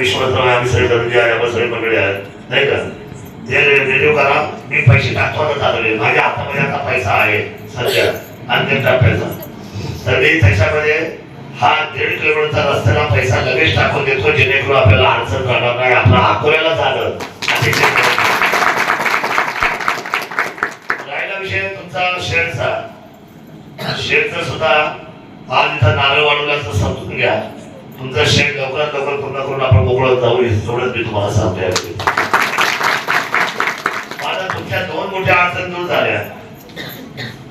विश्वासराव आहे, आम्ही सगळे धनंजय आहे आपण सगळे मंडळी आहेत. नाही का? ते रेडिओ करा मी पैसे टाकतो आता चालवले माझ्या हातामध्ये आता पैसा आहे सध्या. अंतिम टप्प्याचा तर मी त्याच्यामध्ये हा दीड किलोमीटरचा रस्त्याला पैसा लगेच टाकून देतो जेणेकरून आपल्याला अडचण करणार नाही. आपला अकोल्याला झालं. राहिला विषय तुमचा शेडचा. शेडचं सुद्धा आज इथं नारळ वाढवल्याचं समजून घ्या. तुमचा शेड लवकरात लवकर पूर्ण करून आपण मोकळं जाऊ एवढंच मी तुम्हाला सांगतो यावेळी. माझ्या तुमच्या दोन मोठ्या अडचण दूर झाल्या.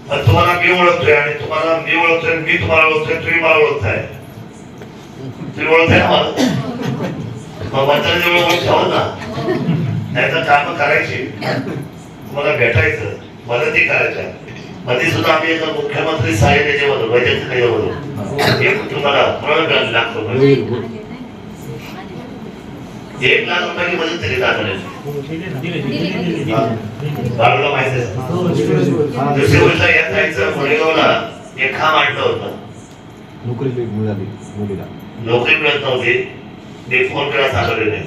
पण तुम्हाला मी ओळखतोय आणि तुम्हाला मी ओळखतोय मी तुम्हाला ओळखतोय तुम्ही मला ओळखताय. तुम्ही ओळखताय ना मला? मग मंत्री जवळ ओळख ठेवा ना. नाहीतर काम करायची. तुम्हाला भेटायचं मदती करायच्या मध्ये सुद्धा आम्ही एका मुख्यमंत्री साहेब याच्यामधून वैद्यकीय याच्यामधून एक तुम्हाला लागतो एक लाख रुपयाची मदत दिली जाते बाळूला माहिती आहे. दुसरी गोष्ट यात जायचं मुळेगावला एक खांब आणलं होतं. नोकरी मिळाली मुलीला नोकरी मिळत नव्हती. मी फोन केला चालवले नाही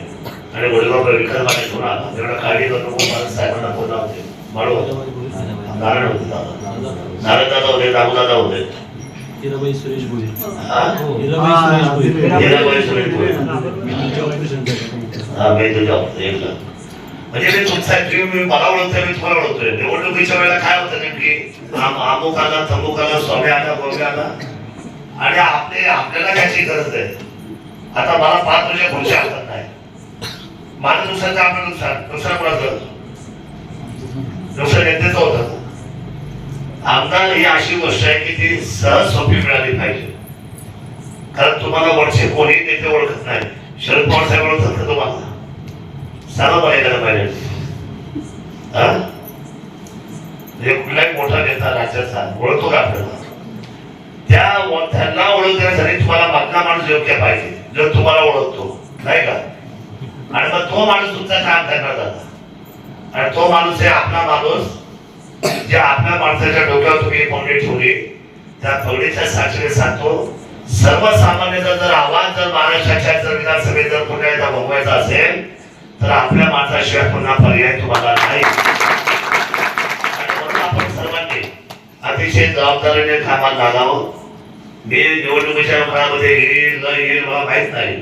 आणि मुळेगाव विकास मागे घेऊन आला एवढा काळजी करू नको मला साहेबांना फोन लावते नारायण होते. दादा नारायण दादा होते दादा होते. हिराबाई सुरेश भोईर. हा? हिराबाई सुरेश भोईर. हा तुझ्या एक म्हणजे मी तुमचा तुम्ही मी मला ओळखतोय मी तुम्हाला ओळखतोय. निवडणुकीच्या वेळेला काय होतं नेमकी? अमुक आला तमुक आला स्वामी आला गोमी आला. आणि आपले आपल्याला त्याची गरज आहे. आता मला पाच वर्ष खुर्च्या हातात नाही. माझं नुकसान काय आपलं नुकसान? नुकसान कोणाचं? नुकसान नेत्याचं होतं. आमदार ही अशी गोष्ट आहे की ती सहज सोपी मिळाली पाहिजे. कारण तुम्हाला वरचे कोणी नेते ओळखत नाही. शरद पवार साहेब ओळखतात का तुम्हाला? सांगा मला एखादा पाहिजे. हा? म्हणजे कुठलाही मोठा नेता राज्याचा ओळखतो का आपल्याला? त्या त्यांना ओळखण्यासाठी तुम्हाला मधला माणूस योग्य पाहिजे. जर तुम्हाला ओळखतो. नाही का? आणि मग तो माणूस तुमचा काम करणार. दादा आणि तो माणूस आहे आपला माणूस. जे आपल्या माणसाच्या डोक्यावर तुम्ही एक ठेवले त्या फगडीच्या साक्षीने सांगतो सर्वसामान्याचा जर आवाज जर महाराष्ट्राच्या जर विधानसभेत जर पुन्हा एकदा भोगवायचा असेल तर आपल्या माणसाशिवाय पुन्हा पर्याय तुम्हाला नाही. आपण सर्वांनी अतिशय जबाबदारीने कामात लागावं मी निवडणुकीच्या काळामध्ये येईल न येईल मला माहीत नाही.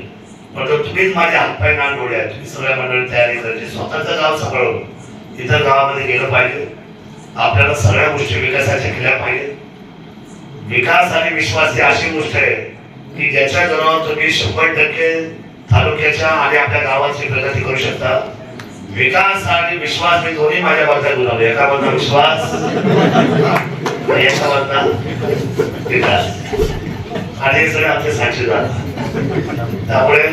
पण तुम्हीच माझे हातपाय ना डोळ्या तुम्ही सगळ्या मंडळी तयारी करायची स्वतःचं गाव सांभाळून इतर गावामध्ये गेलं पाहिजे. आपल्याला सगळ्या गोष्टी विकासाच्या केल्या पाहिजे विकास आणि विश्वास ही अशी गोष्ट आहे की ज्याच्या जनावर तुम्ही शंभर टक्के तालुक्याच्या आणि आपल्या गावाची प्रगती करू शकता. विकास आणि विश्वास मी दोन्ही माझ्या बाजूला गुणवले एका बाजूला विश्वास एका बाजूला विकास. आणि सगळे आमचे साक्षीदार. त्यामुळे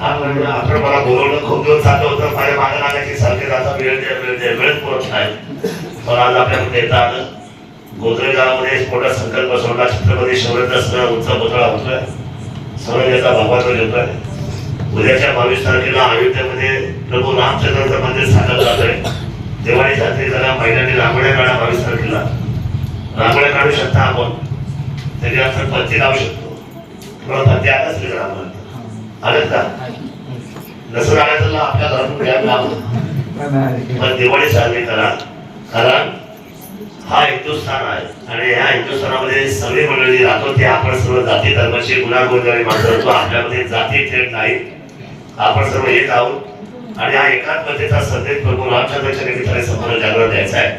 आपण आपण मला बोलवलं खूप दिवस चाललं होतं. माझ्या मागे लागायची सारखे जाता वेळ द्या वेळ द्या वेळच पुरत नाही. पण आज आपल्याकडे येता आलं. गोदरे गावामध्ये मोठा संकल्प सोडला. छत्रपती शिवरायांचा सगळा उंच पुतळा होतोय सौरण्याचा भगवान येतोय उद्याच्या बावीस तारखेला अयोध्येमध्ये प्रभू रामचंद्राचं मंदिर स्थापन जात आहे दिवाळी साजरी करा महिलांनी रांगोळ्या काढा बावीस तारखेला. रांगोळ्या काढू शकता आपण. त्याच्या आपण पत्ती लावू शकतो. तुम्हाला पत्ती आलाच नाही रांगोळ्या आलेत का? नसं आलं तर आपल्या घरातून घ्या लावून पण दिवाळी साजरी करा. कारण हा हिंदुस्थान आहे. आणि या हिंदुस्थानामध्ये सगळी मंडळी राहतो ते आपण सर्व जाती धर्माची गुन्हागोंजारी माणसं आपल्यामध्ये जाती थेट नाही. आपण सर्व एक आहोत. आणि हा एकात्मतेचा संदेश प्रभू रामचंद्राच्या निमित्ताने समोर जागरण द्यायचा आहे.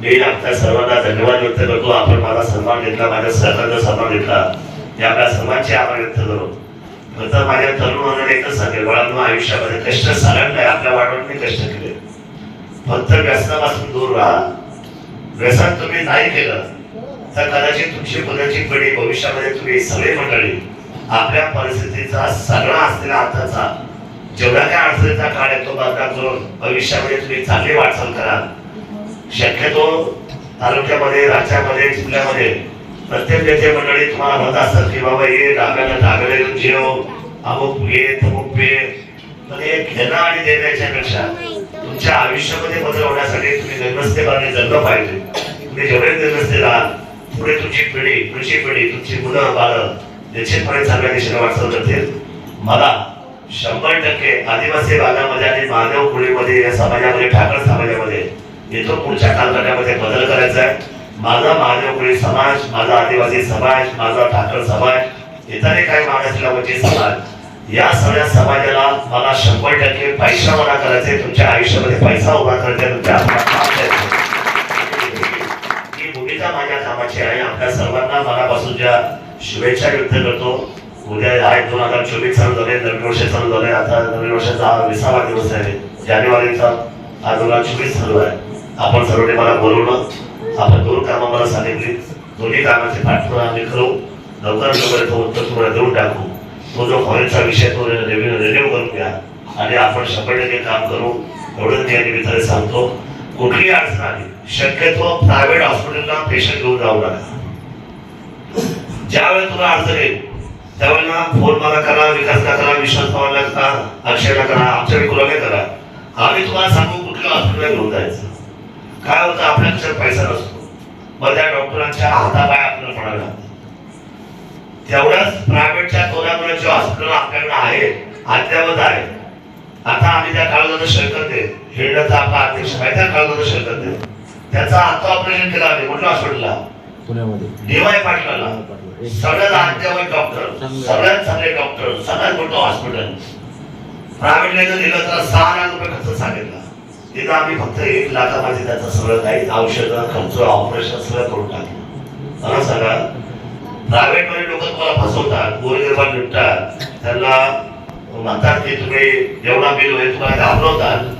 मी आपल्या सर्वांना धन्यवाद व्यक्त करतो. आपण माझा सन्मान घेतला माझ्या सहकार्याचा सन्मान घेतला. ते आपल्या सर्वांचे आभार व्यक्त करतो नंतर माझ्या तरुण वर्गाने एकच सांगेल बाळांनो आयुष्यामध्ये कष्ट सारण नाही आपल्या वाढवणी कष्ट केले. फक्त व्यसनापासून दूर राहा. व्यसन तुम्ही नाही केलं तर कदाचित तुमची मुलाची पिढी भविष्यामध्ये तुम्ही सगळे मंडळी आपल्या परिस्थितीचा सगळा असलेला आताचा जेवढा काय अडचणीचा काळ येतो तो बदला भविष्यामध्ये तुम्ही चांगली वाटचाल करा. शक्यतो तालुक्यामध्ये राज्यामध्ये जिल्ह्यामध्ये प्रत्येक नेते मंडळी तुम्हाला म्हणत असतात की बाबा ये डाव्याला डागाला येऊन जेव. अमुक घे तमुक पे. पण हे घेणं आणि देण्याच्या पेक्षा तुमच्या आयुष्यामध्ये बदल होण्यासाठी तुम्ही निर्मस्तेपणाने जगलं पाहिजे. तुम्ही जेवढे निर्मस्ते राहाल पुढे तुमची पिढी पुढची पिढी तुमची मुलं बालं निश्चितपणे चांगल्या दिशेने वाटचाल करतील. मला शंभर टक्के आदिवासी भागामध्ये आणि महादेव कुळीमध्ये या समाजामध्ये ठाकर समाजामध्ये येतो पुढच्या कालखंडामध्ये बदल करायचा आहे माझा महादेव कुळी समाज माझा आदिवासी समाज माझा ठाकर समाज इतरही काही मागासलेला वंचित समाज या सगळ्या समाजाला मला शंभर टक्के पैसा उभा करायचे तुमच्या आयुष्यामध्ये पैसा उभा करायचा तुमच्या ही भूमिका माझ्या कामाची आहे आपल्या सर्वांना मनापासून ज्या शुभेच्छा व्यक्त करतो. उद्या आहे दोन हजार चोवीस चालू झाले नवीन वर्ष चालू झाले आता नवीन वर्षाचा विसावा दिवस आहे. जानेवारीचा हा दोन हजार चोवीस चालू आहे. आपण सर्वांनी मला बोलवलं. आपण दोन कामं मला सांगितली. दोन्ही कामाचे पाठपुरा आम्ही करू. लवकरात लवकर तो उत्तर तुम्हाला देऊन टाकू. तो जो कॉलेजचा विषय तो रिव्ह्यू रिन्यू करून घ्या आणि आपण शंभर टक्के काम करू एवढं मी या निमित्ताने सांगतो. कुठलीही अडचण आली? शक्यतो प्रायव्हेट हॉस्पिटलला पेशंट घेऊन जाऊ नका. ज्यावेळेस तुला अडचण येईल त्यावेळेला फोन मला करा विकास करा विश्वास पवारला करा अक्षयला करा आमच्या कुलाला करा. आम्ही तुम्हाला सांगू कुठल्या हॉस्पिटलला घेऊन जायचं. काय होतं? आपल्या कशात पैसा नसतो. मग त्या डॉक्टरांच्या हातापाय आपल्याला पडायला तेवढ्याच प्रायव्हेटच्या कोणाकोणाचे हॉस्पिटल आपल्याकडे आहे अद्यावत आहे. आता आम्ही त्या काळात शरकत आहे हिरण्याचा आपला अध्यक्ष आहे त्या काळात शरकत आहे त्याचा आता ऑपरेशन केलं आम्ही कुठल्या हॉस्पिटलला पुण्यामध्ये. डीवाय पाटलाला. सगळ्यात अद्यावत डॉक्टर सगळ्यात चांगले डॉक्टर सगळ्यात मोठं हॉस्पिटल प्रायव्हेटला जर दिलं तर सहा लाख रुपये खर्च सांगितला. तिथं आम्ही फक्त एक लाखामध्ये त्याचं सगळं काही औषधं खर्च ऑपरेशन सगळं करून टाकलं. मला सांगा? प्रायव्हेट लोक तुम्हाला फसवतात गोरगरिबांना लुटतात त्यांना म्हणतात की तुम्ही जेवढा बिल होईल तुम्हाला घाबरवतात.